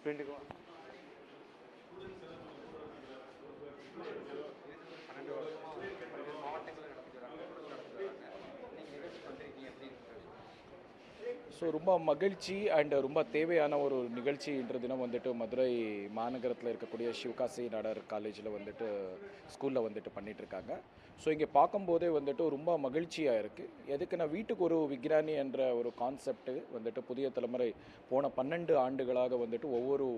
ஃப்ரெண்டுக்கு ஸோ ரொம்ப மகிழ்ச்சி அண்ட் ரொம்ப தேவையான ஒரு நிகழ்ச்சி இன்று தினம் வந்துட்டு மதுரை மாநகரத்தில் இருக்கக்கூடிய சிவகாசி நாடார் காலேஜில் வந்துட்டு ஸ்கூலில் வந்துட்டு பண்ணிட்டு இருக்காங்க. ஸோ இங்கே பார்க்கும்போதே வந்துட்டு ரொம்ப மகிழ்ச்சியாக இருக்குது எதுக்குன்னா வீட்டுக்கு ஒரு விக்ரானி என்ற ஒரு கான்செப்ட் வந்துட்டு புதிய தலைமுறை போன பன்னெண்டு ஆண்டுகளாக வந்துட்டு ஒவ்வொரு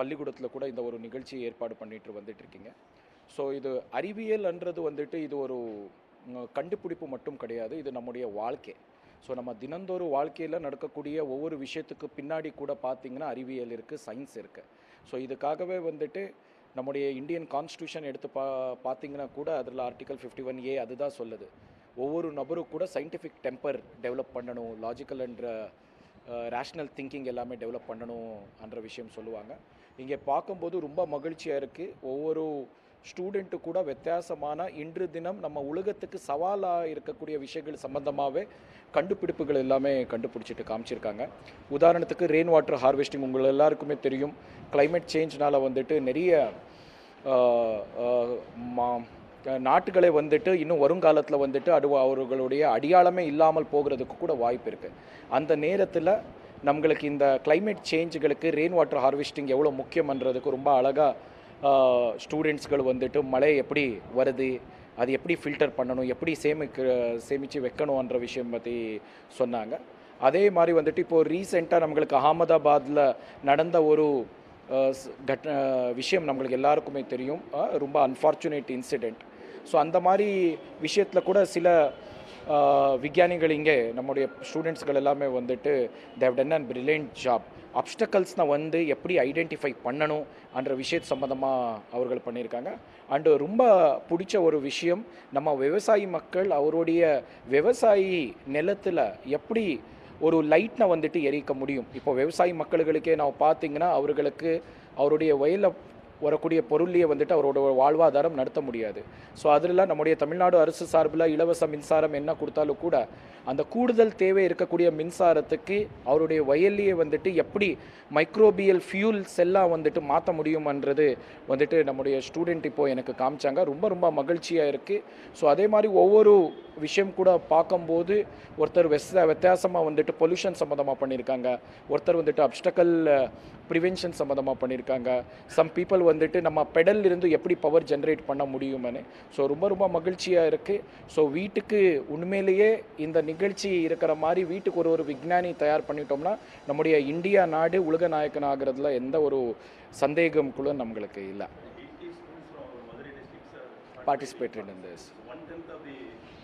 பள்ளிக்கூடத்தில் கூட இந்த ஒரு நிகழ்ச்சியை ஏற்பாடு பண்ணிட்டு வந்துட்டு இருக்கீங்க. ஸோ இது அறிவியல்ன்றது வந்துட்டு இது ஒரு கண்டுபிடிப்பு மட்டும் கிடையாது. இது நம்முடைய வாழ்க்கை. ஸோ நம்ம தினந்தோறும் வாழ்க்கையில் நடக்கக்கூடிய ஒவ்வொரு விஷயத்துக்கு பின்னாடி கூட பார்த்தீங்கன்னா அறிவியல் இருக்குது சயின்ஸ் இருக்குது ஸோ இதுக்காகவே வந்துட்டு நம்முடைய இந்தியன் கான்ஸ்டியூஷன் எடுத்து பா பார்த்தீங்கன்னா கூட அதில் ஆர்டிகல் ஃபிஃப்டி ஒன் ஏ அதுதான் சொல்லுது. ஒவ்வொரு நபரும் கூட சயின்டிஃபிக் டெம்பர் டெவலப் பண்ணணும் லாஜிக்கல் என்ற ரேஷ்னல் திங்கிங் எல்லாமே டெவலப் பண்ணணும் என்ற விஷயம் சொல்லுவாங்க. இங்கே பார்க்கும்போது ரொம்ப மகிழ்ச்சியாக இருக்குது ஒவ்வொரு ஸ்டூடெண்ட்டு கூட வித்தியாசமான இன்று தினம் நம்ம உலகத்துக்கு சவாலாக இருக்கக்கூடிய விஷயங்கள் சம்பந்தமாகவே கண்டுபிடிப்புகள் எல்லாமே கண்டுபிடிச்சிட்டு காமிச்சிருக்காங்க. உதாரணத்துக்கு ரெயின் வாட்டர் ஹார்வெஸ்டிங் உங்கள் எல்லாருக்குமே தெரியும். கிளைமேட் சேஞ்ச்னால் வந்துட்டு நிறைய மா- நாட்டுகளை வந்துட்டு இன்னும் வருங்காலத்தில் வந்துட்டு அது அவர்களுடைய அடையாளமே இல்லாமல் போகிறதுக்கு கூட வாய்ப்பு இருக்குது அந்த நேரத்தில் நம்மளுக்கு இந்த கிளைமேட் சேஞ்சுகளுக்கு ரெயின் வாட்டர் ஹார்வெஸ்டிங் எவ்வளோ முக்கியம்ன்றதுக்கு ரொம்ப அழகாக ஸ்டூடெண்ட்ஸ்கள் வந்துட்டு மழை எப்படி வருது அது எப்படி ஃபில்டர் பண்ணணும் எப்படி சேமிக்க சேமித்து வைக்கணுன்ற விஷயம் பற்றி சொன்னாங்க. அதே மாதிரி வந்துட்டு இப்போது ரீசெண்டாக நம்மளுக்கு அகமதாபாத்தில் நடந்த ஒரு கட் விஷயம் நம்மளுக்கு எல்லாருக்குமே தெரியும். ரொம்ப அன்ஃபார்ச்சுனேட் இன்சிடெண்ட் ஸோ அந்த மாதிரி விஷயத்தில் கூட சில விஞ்ஞானிகள் இங்கே நம்முடைய ஸ்டூடெண்ட்ஸ்கள் எல்லாமே வந்துட்டு தேவ் டன் அண்ட் பிரில்லியன்ட் ஜாப் அப்டக்கல்ஸ்னால் வந்து எப்படி ஐடென்டிஃபை பண்ணணும் என்ற விஷயத்து சம்மந்தமாக அவர்கள் பண்ணியிருக்காங்க. அண்டு ரொம்ப பிடிச்ச ஒரு விஷயம் நம்ம விவசாயி மக்கள் அவருடைய விவசாயி நிலத்தில் எப்படி ஒரு லைட்னை வந்துட்டு எரிக்க முடியும்? இப்போ விவசாயி மக்களுக்கே நான் பார்த்தீங்கன்னா அவர்களுக்கு அவருடைய வயலில் வரக்கூடிய பொருளையே வந்துட்டு அவரோட வாழ்வாதாரம் நடத்த முடியாது. ஸோ அதில் நம்முடைய தமிழ்நாடு அரசு சார்பில் இலவச மின்சாரம் என்ன கொடுத்தாலும் கூட அந்த கூடுதல் தேவை இருக்கக்கூடிய மின்சாரத்துக்கு அவருடைய வயல்லையே வந்துட்டு எப்படி மைக்ரோபியல் ஃபியூல்ஸ் எல்லாம் வந்துட்டு மாற்ற முடியுமன்றது வந்துட்டு நம்முடைய ஸ்டூடெண்ட் இப்போது எனக்கு காமிச்சாங்க. ரொம்ப ரொம்ப மகிழ்ச்சியாக இருக்குது ஸோ அதே மாதிரி ஒவ்வொரு விஷயம் கூட பார்க்கும்போது ஒருத்தர் வெஸ் வித்தியாசமாக வந்துட்டு பொல்யூஷன் சம்மந்தமாக பண்ணியிருக்காங்க ஒருத்தர் வந்துட்டு அப்டக்கல் ப்ரிவென்ஷன் சம்மந்தமாக பண்ணியிருக்காங்க சம் பீப்புள் வந்துட்டு நம்ம பெடல் இருந்து எப்படி பவர் ஜென்ரேட் பண்ண முடியும்னு. ஸோ ரொம்ப ரொம்ப மகிழ்ச்சியாக இருக்குது ஸோ வீட்டுக்கு உண்மையிலேயே இந்த நிகழ்ச்சி இருக்கிற மாதிரி வீட்டுக்கு ஒரு ஒரு விஞ்ஞானி தயார் பண்ணிட்டோம்னா நம்முடைய இந்தியா நாடு உலக நாயக்கன் ஆகிறதுல எந்த ஒரு சந்தேகம் கூட நம்மளுக்கு இல்லை. Participated in this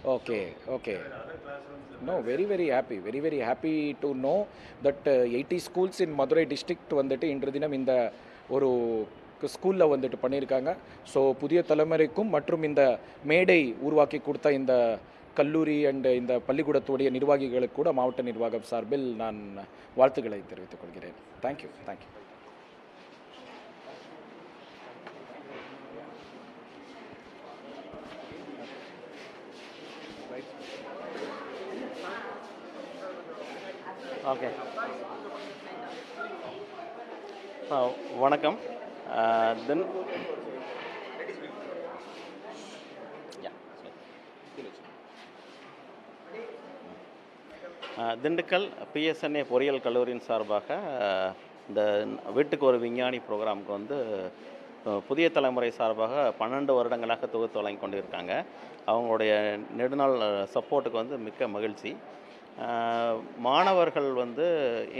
Okay, okay. No, very, very happy. Very, very happy to know that uh, 80 schools in Madurai district வந்துட்டு இன்று தினம் இந்த ஒரு ஸ்கூலில் வந்துட்டு பண்ணியிருக்காங்க ஸோ புதிய தலைமுறைக்கும் மற்றும் இந்த மேடை உருவாக்கி கொடுத்த இந்த கல்லூரி அண்ட் இந்த பள்ளிக்கூடத்துடைய நிர்வாகிகளுக்கு கூட மாவட்ட நிர்வாகம் சார்பில் நான் வாழ்த்துக்களை தெரிவித்துக் கொள்கிறேன் தேங்க்யூ தேங்க்யூ ஓகே ஆ வணக்கம். தென் திண்டுக்கல் பிஎஸ்என்ஏ பொறியியல் கல்லூரியின் சார்பாக இந்த வீட்டுக்கு ஒரு விஞ்ஞானி ப்ரோக்ராமுக்கு வந்து புதிய தலைமுறை சார்பாக பன்னெண்டு வருடங்களாக தொகுத்து வழங்கி கொண்டிருக்காங்க. அவங்களுடைய நெடுநாள் சப்போர்ட்டுக்கு வந்து மிக்க மகிழ்ச்சி. மாணவர்கள் வந்து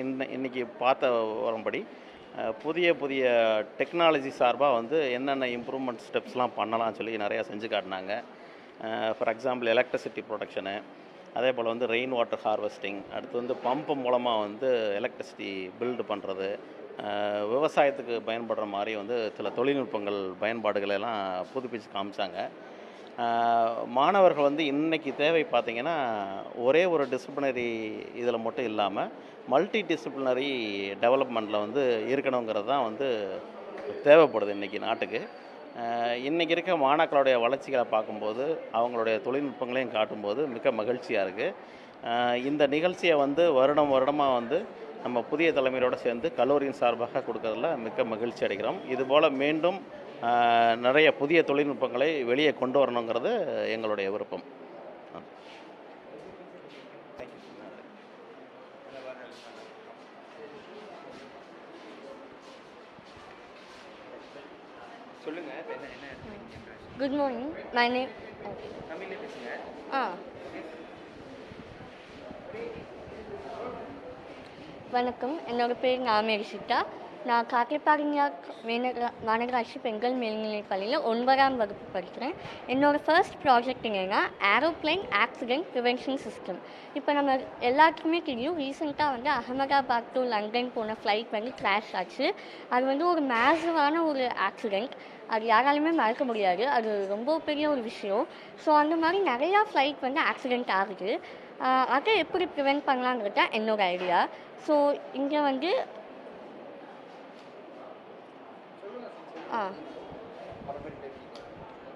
இன்ன இன்னைக்கு பார்த்த வரும்படி புதிய புதிய டெக்னாலஜி சார்பாக வந்து என்னென்ன இம்ப்ரூவ்மெண்ட் ஸ்டெப்ஸ்லாம் பண்ணலாம்னு சொல்லி நிறையா செஞ்சு காட்டினாங்க. ஃபார் எக்ஸாம்பிள் எலக்ட்ரிசிட்டி ப்ரொடக்ஷனு அதே போல் வந்து ரெயின் வாட்டர் ஹார்வெஸ்டிங் அடுத்து வந்து பம்பு மூலமாக வந்து எலக்ட்ரிசிட்டி பில்டு பண்ணுறது விவசாயத்துக்கு பயன்படுற மாதிரி வந்து சில தொழில்நுட்பங்கள் பயன்பாடுகளை எல்லாம் புதுப்பிச்சு காமிச்சாங்க. மாணவர்கள் வந்து இன்னைக்கு தேவை பார்த்தீங்கன்னா ஒரே ஒரு டிசிப்ளினரி இதில் மட்டும் இல்லாமல் மல்டி டிசிப்ளினரி டெவலப்மெண்ட்டில் வந்து இருக்கணுங்கிறது தான் வந்து தேவைப்படுது இன்றைக்கி நாட்டுக்கு. இன்றைக்கி இருக்க மாணாக்களுடைய வளர்ச்சிகளை பார்க்கும்போது அவங்களுடைய தொழில்நுட்பங்களையும் காட்டும்போது மிக மகிழ்ச்சியாக இருக்குது இந்த நிகழ்ச்சியை வந்து வருடம் வருடமாக வந்து நம்ம புதிய தலைமையோடு சேர்ந்து கல்லூரியின் சார்பாக கொடுக்கறதுல மிக்க மகிழ்ச்சி அடைகிறோம். இதுபோல் மீண்டும் நிறைய புதிய தொழில்நுட்பங்களை வெளியே கொண்டு வரணுங்கிறது எங்களுடைய விருப்பம். Good morning my name ah. வணக்கம். என்னோட பேர் நாமேரிஷிதா நான் காட்டிப்பாடிங்கா மேனகரா மாநகராட்சி பெண்கள் மேல்நிலைப் பள்ளியில் ஒன்பதாம் வகுப்பு படிக்கிறேன். என்னோடய ஃபர்ஸ்ட் ப்ராஜெக்ட் என்னென்னா ஏரோப்ளைன் ஆக்சிடென்ட் ப்ரிவென்ஷன் சிஸ்டம் இப்போ நம்ம எல்லாத்துக்குமே தெரியும் ரீசெண்டாக வந்து அகமதாபாத் டு லண்டன் போன ஃப்ளைட் வந்து கிராஷ் ஆச்சு. அது வந்து ஒரு மேசிவான ஒரு ஆக்சிடெண்ட் அது யாராலுமே மறக்க முடியாது. அது ரொம்ப பெரிய ஒரு விஷயம். ஸோ அந்த மாதிரி நிறையா ஃப்ளைட் வந்து ஆக்சிடெண்ட் ஆகுது. அதை எப்படி ப்ரிவெண்ட் பண்ணலாங்கிறது தான் என்னோடய ஐடியா ஸோ இங்கே வந்து ஆ.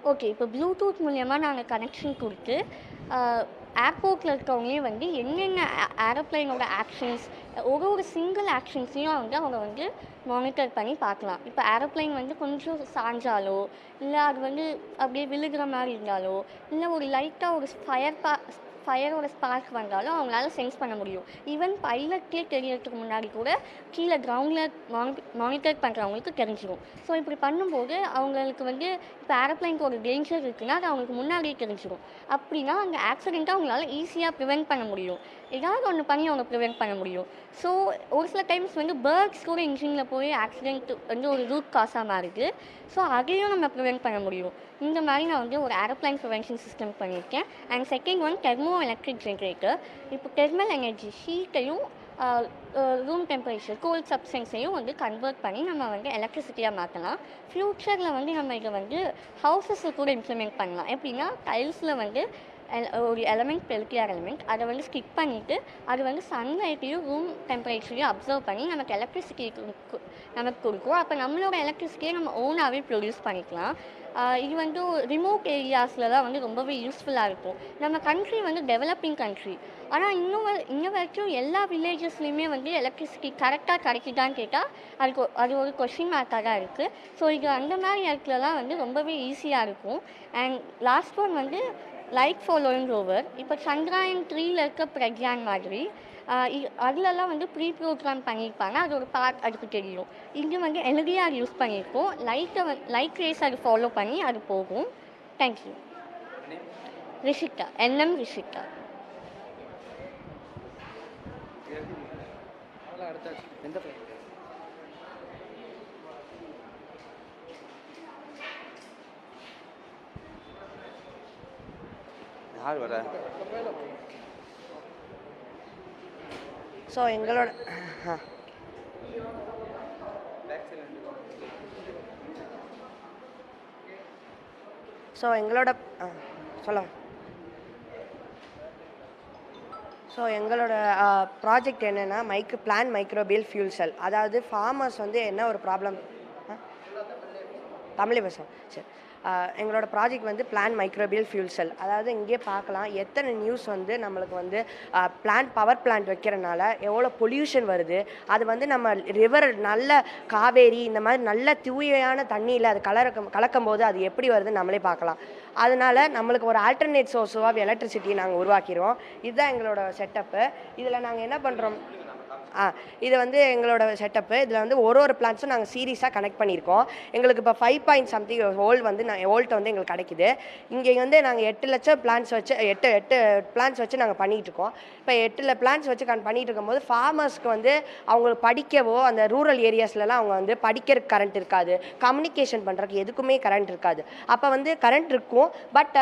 ஓகே இப்போ ப்ளூடூத் மூலயமா நாங்கள் கனெக்ஷன் கொடுத்து ஏர்போர்ட்டில் இருக்கவங்களே வந்து என்னென்ன ஏரோப்ளைனோட ஆக்ஷன்ஸ் ஒரு ஒரு சிங்கிள் ஆக்ஷன்ஸையும் வந்து அவங்க வந்து மானிட்டர் பண்ணி பார்க்கலாம். இப்போ ஏரோப்ளைன் வந்து கொஞ்சம் சாஞ்சாலோ இல்லை அது வந்து அப்படியே விழுகிற மாதிரி இருந்தாலோ இல்லை ஒரு லைட்டாக ஒரு ஃபயர் பா ஃபயரோட ஸ்பார்க் வந்தாலும் அவங்களால சென்ஸ் பண்ண முடியும். ஈவன் பைலட்கே தெரியறதுக்கு முன்னாடி கூட கீழே கிரவுண்டில் மானிட் மானிட்டர் பண்ணுறவங்களுக்கு தெரிஞ்சிடும் ஸோ இப்படி பண்ணும்போது அவங்களுக்கு வந்து இப்போ ஏரோப்ளைனுக்கு ஒரு டேஞ்சர் இருக்குன்னா அது அவங்களுக்கு முன்னாடியே தெரிஞ்சிடும் அப்படின்னா அந்த ஆக்சிடெண்ட்டை அவங்களால ஈஸியாக ப்ரிவெண்ட் பண்ண முடியும். ஏதாவது ஒன்று பண்ணி அவங்க ப்ரிவெண்ட் பண்ண முடியும். ஸோ ஒரு சில டைம்ஸ் வந்து பேர்ட்ஸ் கூட இன்ஜினில் போய் ஆக்சிடென்ட் வந்து ஒரு ரூட் காசாக மாறுது ஸோ அதையும் நம்ம ப்ரிவெண்ட் பண்ண முடியும். இந்த மாதிரி நான் வந்து ஒரு ஏரோப்ளைன் ப்ரிவென்ஷன் சிஸ்டம் பண்ணியிருக்கேன். And second one thermo electric generator இப்போ தெர்மல் எனர்ஜி ஹீட்டையும் ரூம் டெம்பரேச்சர் கோல்ட் சப்ஸ்டன்ஸையும் வந்து கன்வெர்ட் பண்ணி நம்ம வந்து எலக்ட்ரிசிட்டியாக மாற்றலாம் ஃப்யூச்சரில் வந்து நம்ம இதை வந்து ஹவுசஸில் கூட இம்ப்ளிமெண்ட் பண்ணலாம். எப்படின்னா டைல்ஸில் வந்து ஒரு எலமெண்ட் பெல்டிஆர் எலமெண்ட் அதை வந்து ஸ்கிப் பண்ணிவிட்டு அது வந்து சன்லைட்டையும் ரூம் டெம்பரேச்சரையும் அப்சர்வ் பண்ணி நமக்கு எலக்ட்ரிசிட்டி நமக்கு கொடுக்கும். அப்போ நம்மளோட எலக்ட்ரிசிட்டியை நம்ம ஓனாகவே ப்ரொடியூஸ் பண்ணிக்கலாம். இது வந்து ரிமோட் ஏரியாஸில் தான் வந்து ரொம்பவே யூஸ்ஃபுல்லாக இருக்கும். நம்ம கண்ட்ரி வந்து டெவலப்பிங் கண்ட்ரி ஆனால் இன்னும் இன்ன வரைக்கும் எல்லா வில்லேஜஸ்லையுமே வந்து எலக்ட்ரிசிட்டி கரெக்டாக கிடைக்குதான்னு கேட்டால் அதுக்கு அது ஒரு கொஷின் மார்க்காக தான் இருக்குது ஸோ இது அந்த மாதிரி இடத்துலலாம் வந்து ரொம்பவே ஈஸியாக இருக்கும். அண்ட் லாஸ்ட் ஒன் வந்து லைக் ஃபாலோயிங் ரோவர் இப்போ சந்திராயன் த்ரீல இருக்க பிரக்யான் மாதிரி ஆஹ் அதுலலாம் வந்து ப்ரீ ப்ரோக்ராம் பண்ணியிருப்பாங்க அது ஒரு பார்ட் அதுக்கு தெரியும். இங்கே வந்து எல்டிஆர் யூஸ் பண்ணியிருக்கோம் லைட்டை வந் லைட் ரேஸ் அது ஃபாலோ பண்ணி அது போகும். தேங்க்யூ ரிஷிகா என்எம் ரிஷிகா எந்த யார் வர ஸோ எங்களோட ஸோ எங்களோட சொல்ல சொல்லுங்க. ஸோ எங்களோட ப்ராஜெக்ட் என்னென்னா micro plan microbial fuel cell அதாவது ஃபார்மர்ஸ் வந்து என்ன ஒரு ப்ராப்ளம் தமிழே பேசுகிறோம் சரி. எங்களோட ப்ராஜெக்ட் வந்து பிளான் மைக்ரோபியல் ஃபியூல் செல் அதாவது இங்கேயே பார்க்கலாம் எத்தனை நியூஸ் வந்து நம்மளுக்கு வந்து பிளான்ட் பவர் பிளான்ட் வைக்கிறனால எவ்வளோ பொல்யூஷன் வருது. அது வந்து நம்ம ரிவர் நல்ல காவேரி இந்த மாதிரி நல்ல தூய்மையான தண்ணியில் அது கலக்க கலக்கும் போது அது எப்படி வருதுன்னு நம்மளே பார்க்கலாம். அதனால் நம்மளுக்கு ஒரு ஆல்டர்னேட் சோர்ஸ் ஆஃப் எலக்ட்ரிசிட்டி நாங்கள் உருவாக்கிறோம் இதுதான் எங்களோட செட்டப்பு இதில் நாங்கள் என்ன பண்ணுறோம் ஆ இது வந்து எங்களோட செட்டப்பு இதில் வந்து ஒரு ஒரு பிளான்ஸும் நாங்கள் சீரியஸாக கனெக்ட் பண்ணியிருக்கோம். எங்களுக்கு இப்போ ஃபைவ் பாயிண்ட் சம்திங் ஓல்ட் வந்து நான் ஓல்ட் வந்து எங்களுக்கு கிடைக்குது. இங்கே வந்து நாங்கள் எட்டு லட்சம் பிளான்ஸ் வச்சு எட்டு எட்டு பிளான்ஸ் வச்சு நாங்கள் பண்ணிகிட்டு இருக்கோம் இப்போ எட்டில் பிளான்ஸ் வச்சு கன் பண்ணிகிட்டு இருக்கும்போது ஃபார்மர்ஸ்க்கு வந்து அவங்களுக்கு படிக்கவோ அந்த ரூரல் ஏரியாஸ்லலாம் அவங்க வந்து படிக்கிறதுக்கு கரண்ட் இருக்காது. கம்யூனிகேஷன் பண்ணுறதுக்கு எதுக்குமே கரண்ட் இருக்காது. அப்போ வந்து கரண்ட் இருக்கும். பட்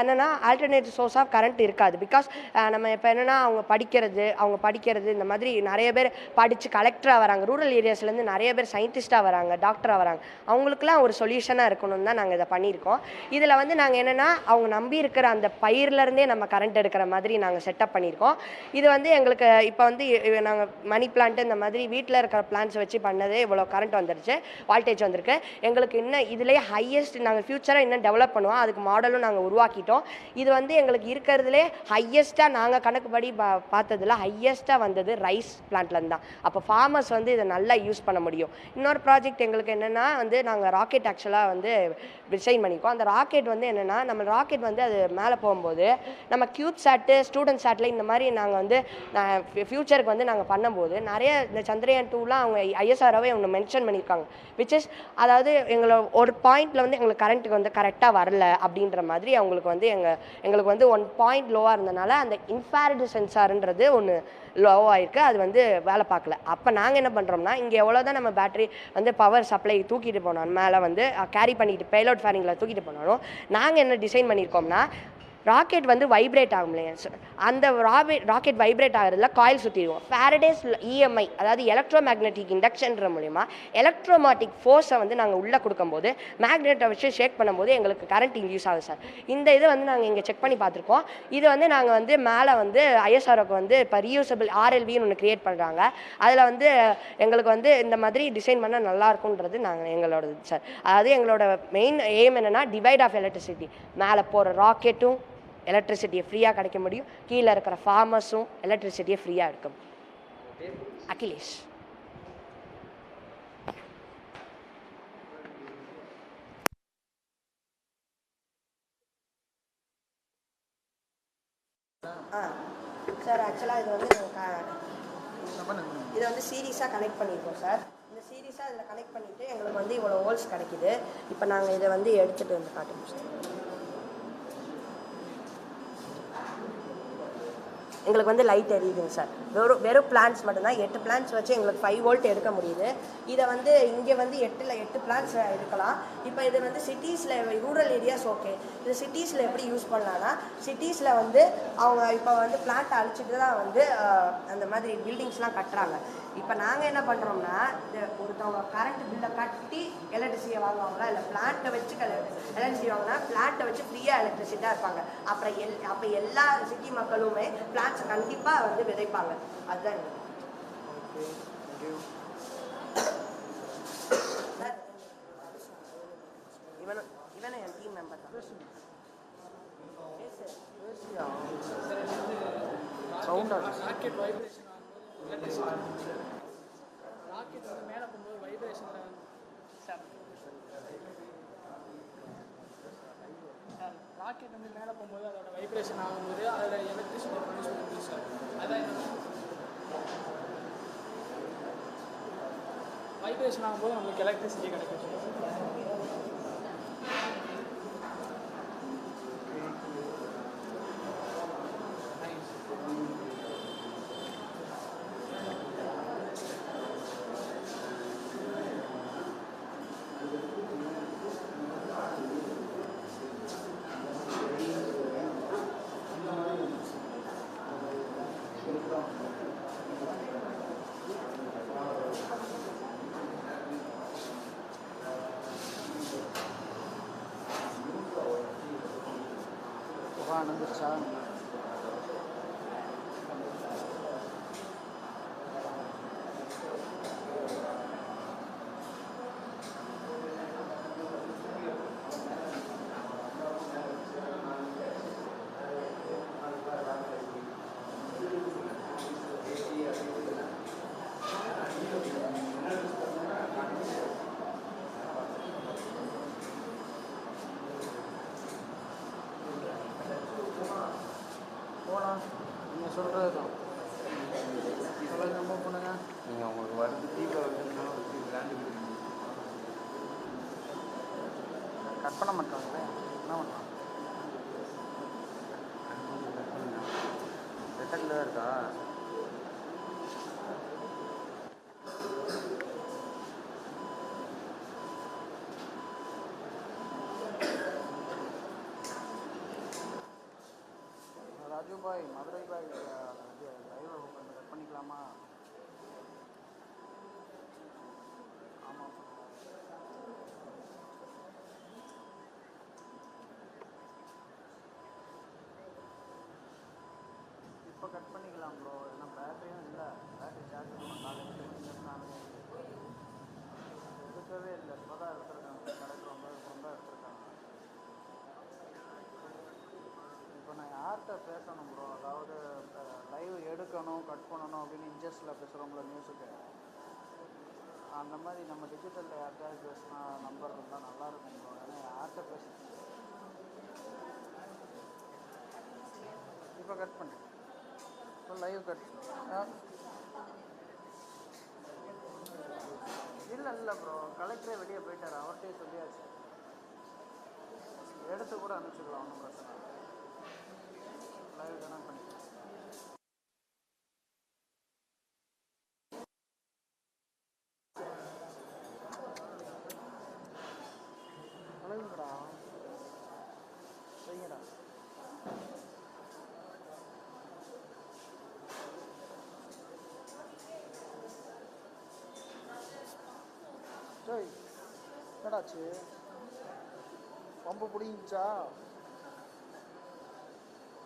என்னென்னா ஆல்டர்னேட்டிவ் சோர்ஸ் ஆஃப் கரண்ட் இருக்காது. பிகாஸ் நம்ம இப்போ என்னென்னா அவங்க படிக்கிறது அவங்க படிக்கிறது இந்த மாதிரி நிறைய பேர் படித்து கலெக்டராக வராங்க. ரூரல் ஏரியாஸ்லேருந்து நிறைய பேர் சயின்டிஸ்ட்டாக வராங்க டாக்டராக வராங்க. அவங்களுக்குலாம் ஒரு சொல்யூஷனாக இருக்கணும்னு தான் நாங்கள் இதை பண்ணியிருக்கோம். இதில் வந்து நாங்கள் என்னென்னா அவங்க நம்பி இருக்கிற அந்த பயிர்லேருந்தே நம்ம கரண்ட் எடுக்கிற மாதிரி நாங்கள் செட்டப் பண்ணியிருக்கோம். இது வந்து எங்களுக்கு இப்போ வந்து நாங்கள் மணி பிளான்ட் இந்த மாதிரி வீட்டில் இருக்கிற பிளான்ஸ் வச்சு பண்ணதே இவ்வளோ கரண்ட் வந்துருச்சு வால்டேஜ் வந்திருக்கு. எங்களுக்கு இன்னும் இதுலேயே ஹையஸ்ட் நாங்கள் ஃப்யூச்சராக இன்னும் டெவலப் பண்ணுவோம். அதுக்கு மாடலும் நாங்கள் உருவாக்கிட்டோம். இது வந்து எங்களுக்கு இருக்கிறதுலே ஹையஸ்ட்டாக நாங்கள் கணக்குப்படி பா பார்த்ததுல ஹையஸ்ட்டாக வந்தது ரைஸ் பிளான்ட்லேருந்து தான் அப்போ ஃபார்மர்ஸ் வந்து இதை நல்லா யூஸ் பண்ண முடியும். இன்னொரு ப்ராஜெக்ட் எங்களுக்கு என்னென்னா வந்து நாங்கள் ராக்கெட் ஆக்சுவலாக வந்து டிசைன் பண்ணியிருக்கோம் அந்த ராக்கெட் வந்து என்னென்னா நம்ம ராக்கெட் வந்து அது மேலே போகும்போது நம்ம கியூப் சாட்டு ஸ்டூடெண்ட் சாட்டில் இந்த மாதிரி நாங்கள் வந்து ஃப்யூச்சருக்கு வந்து நாங்கள் பண்ணும்போது நிறைய இந்த சந்திரயான் டூலாம் அவங்க ஐஎஸ்ஆர்ஓவே அவங்க மென்ஷன் பண்ணியிருக்காங்க விச் இஸ் அதாவது எங்களை ஒரு பாயிண்ட்டில் வந்து எங்களுக்கு கரண்ட்டுக்கு வந்து கரெக்டாக வரல அப்படின்ற மாதிரி அவங்களுக்கு வந்து எங்கள் எங்களுக்கு வந்து ஒன் பாயிண்ட் லோவாக இருந்தனால அந்த இன்ஃபேரிட் சென்சார்ன்றது ஒன்று லோவாக இருக்குது அது வந்து வேலை பார்க்கல. அப்போ நாங்கள் என்ன பண்ணுறோம்னா இங்கே எவ்வளோ தான் நம்ம பேட்டரி வந்து பவர் சப்ளை தூக்கிட்டு போனோம் மேலே வந்து கேரி பண்ணிட்டு பேலோட் ஃபேரிங்கில் தூக்கிட்டு போனாலும் நாங்கள் என்ன டிசைன் பண்ணியிருக்கோம்னா ராக்கெட் வந்து வைப்ரேட் ஆகும் இல்லையா? அந்த ராபெட் ராக்கெட் வைப்ரேட் ஆகிறதுல காயில் சுற்றிடுவோம் ஃபேரடேஸ் இஎம்ஐ அதாவது எலக்ட்ரோ மேக்னெட்டிக் இண்டக்ஷன்ற மூலிமா எலக்ட்ரோமேட்டிக் ஃபோர்ஸை வந்து நாங்கள் உள்ளே கொடுக்கும்போது மேக்னெட்டை வச்சு ஷேக் பண்ணும்போது எங்களுக்கு கரண்ட் இன்டியூஸ் ஆகுது சார் இந்த இது வந்து நாங்கள் இங்கே செக் பண்ணி பார்த்துருக்கோம். இது வந்து நாங்கள் வந்து மேலே வந்து ஐஎஸ்ஆர்ஓக்கு வந்து இப்போ ரீயூசபிள் ஆர்எல்வின்னு ஒன்று கிரியேட் பண்ணுறாங்க அதில் வந்து எங்களுக்கு வந்து இந்த மாதிரி டிசைன் பண்ணால் நல்லா இருக்கும்ன்றது நாங்கள் எங்களோட சார் அதாவது எங்களோட மெயின் எய்ம் என்னென்னா டிவைட் ஆஃப் எலக்ட்ரிசிட்டி மேலே போகிற ராக்கெட்டும் எலக்ட்ரிசிட்டியை ஃப்ரீயாக கிடைக்க முடியும். கீழே இருக்கிற ஃபார்மர்ஸும் எலக்ட்ரிசிட்டியை ஃப்ரீயாக எடுக்க முடியும். அகிலேஷ். ஆ சார் ஆக்சுவலாக இது வந்து க- இதை வந்து சீரியஸாக கனெக்ட் பண்ணியிருக்கோம் சார். இந்த சீரியஸாக இதில் கனெக்ட் பண்ணிவிட்டு எங்களுக்கு வந்து இவ்வளோ ஹோல்ஸ் கிடைக்குது. இப்போ நாங்கள் இதை வந்து எடுத்துகிட்டு வந்து காட்டுவோம் சார். எங்களுக்கு வந்து லைட் எரியுதுங்க சார் வெறும் வெறும் பிளான்ஸ் மட்டும்தான். எட்டு பிளான்ஸ் வச்சு எங்களுக்கு ஃபைவ் வோல்ட் எடுக்க முடியுது. இதை வந்து இங்கே வந்து எட்டில் எட்டு பிளான்ஸ் இருக்கலாம் இப்போ இது வந்து சிட்டிஸில் ரூரல் ஏரியாஸ் ஓகே இது சிட்டிஸில் எப்படி யூஸ் பண்ணலான்னா சிட்டிஸில் வந்து அவங்க இப்போ வந்து பிளான்ட் அழிச்சிட்டு தான் வந்து அந்த மாதிரி பில்டிங்ஸ்லாம் கட்டுறாங்க. இப்போ நாங்கள் என்ன பண்ணுறோம்னா இந்த ஒருத்தவங்க கரண்ட் பில்லை கட்டி எலக்ட்ரிசிட்டியை வாங்குவாங்களா? இல்லை பிளான்ட்டை வச்சு எலக்ட்ரிசிட்டி வாங்கினா பிளான்ட்டை வச்சு ஃப்ரீயாக எலக்ட்ரிசிட்டியாக இருப்பாங்க அப்புறம் எல் அப்போ எல்லா சிட்டி மக்களுமே பிளான்ட்ஸை கண்டிப்பாக வந்து விதைப்பாங்க. அதுதான் எங்களுக்கு. சார், இவனு இவனே என் டீம் மெம்பர் தான் பேசு. சவுண்டா ராக்கெட் வைப்ரேஷன் ராக்கெட் வந்து மேலே போகும்போது வைப்ரேஷனில் சார் சார் ராக்கெட் வந்து மேலே போகும்போது அதோட வைப்ரேஷன் ஆகும்போது அதில் எலக்ட்ரிசிட்டி ப்ரொடியூஸ் பண்ணுது சார் அதான் வைப்ரேஷன் ஆகும்போது நம்மளுக்கு எலக்ட்ரிசிட்டி கிடைக்கும் சார் புகை அணைஞ்சிருச்சா போகலாம் நீங்கள் சொல்கிறது தான் சொல்லுங்க மூவ் பண்ணுங்க நீங்கள் உங்களுக்கு வருது தீவிர வந்து விளையாண்டு கட் பண்ண மாட்டாங்களே என்ன பண்ணலாம் ரெட்டக்கில் தான் இருக்கா? ராஜு பாய் மதுரை பாய் லைவ் கொஞ்சம் கட் பண்ணிக்கலாமா ஆமாம் இப்போ கட் ப்ரோ ஏன்னா பேட்டரியும் இல்லை. பேட்டரி சார்ஜ் பண்ண காலையில் நானே எடுக்கவே இல்லை. இப்போ தான் எடுத்துருக்காங்க. கடைக்கு ரொம்ப ரொம்ப எடுத்துருக்காங்க. இப்போ நான் யார்கிட்ட பேசணும் ப்ரோ அதாவது லைவ் எடுக்கணும் கட் பண்ணணும் அப்படின்னு இன்ஜஸ்டில் பேசுகிறோம்ல நியூஸுக்கு அந்த மாதிரி நம்ம டிஜிட்டலில் யார்கிட்டயாவது பேசினா நம்பர் இருந்தால் நல்லாயிருக்கும் ப்ரோ ஏன்னா யார்கிட்ட பேச இப்போ கட் பண்ணுறேன் இப்போ லைவ் கட் இல்லை இல்லை ப்ரோ கலெக்டரே வெளியே போயிட்டார். அவர்கிட்டே சொல்லியாச்சு. எடுத்து கூட அனுப்பிச்சிடலாம் ஒன்றும் பிரச்சனை லைவ் தானே என்னடாச்சு பம்பு பிடிங்கிச்சா